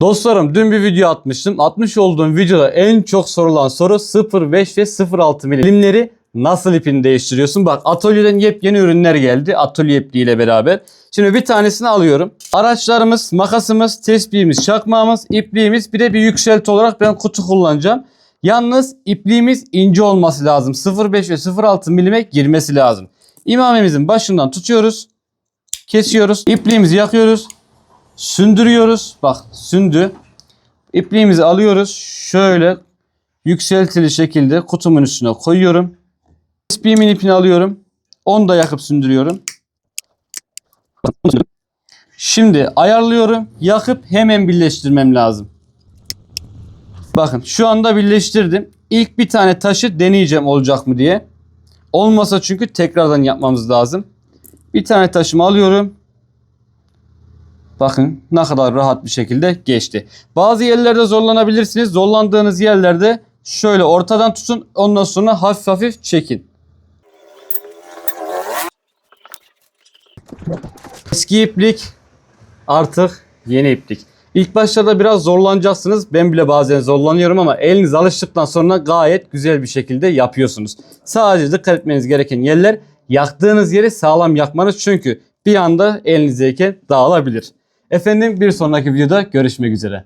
Dostlarım dün bir video atmıştım. Atmış olduğum videoda en çok sorulan soru 0.5 ve 0.6 milimleri nasıl ipini değiştiriyorsun? Bak atölyeden yepyeni ürünler geldi. Atölye ipliğiyle beraber. Şimdi bir tanesini alıyorum. Araçlarımız, makasımız, tespihimiz, çakmağımız, ipliğimiz bir de bir yükselti olarak ben kutu kullanacağım. Yalnız ipliğimiz ince olması lazım. 0.5 ve 0.6 milime girmesi lazım. İmamemizin başından tutuyoruz. Kesiyoruz. İpliğimizi yakıyoruz. Sündürüyoruz. Bak sündü. İpliğimizi alıyoruz. Şöyle yükseltili şekilde kutumun üstüne koyuyorum. Tespihimin ipini alıyorum. Onu da yakıp sündürüyorum. Şimdi ayarlıyorum. Yakıp hemen birleştirmem lazım. Bakın şu anda birleştirdim. İlk bir tane taşı deneyeceğim olacak mı diye. Olmasa çünkü tekrardan yapmamız lazım. Bir tane taşımı alıyorum. Bakın ne kadar rahat bir şekilde geçti. Bazı yerlerde zorlanabilirsiniz. Zorlandığınız yerlerde şöyle ortadan tutun. Ondan sonra hafif hafif çekin. Eski iplik artık yeni iplik. İlk başlarda biraz zorlanacaksınız. Ben bile bazen zorlanıyorum ama eliniz alıştıktan sonra gayet güzel bir şekilde yapıyorsunuz. Sadece dikkat etmeniz gereken yerler yaktığınız yeri sağlam yakmanız çünkü bir anda elinizdeyken dağılabilir. Efendim bir sonraki videoda görüşmek üzere.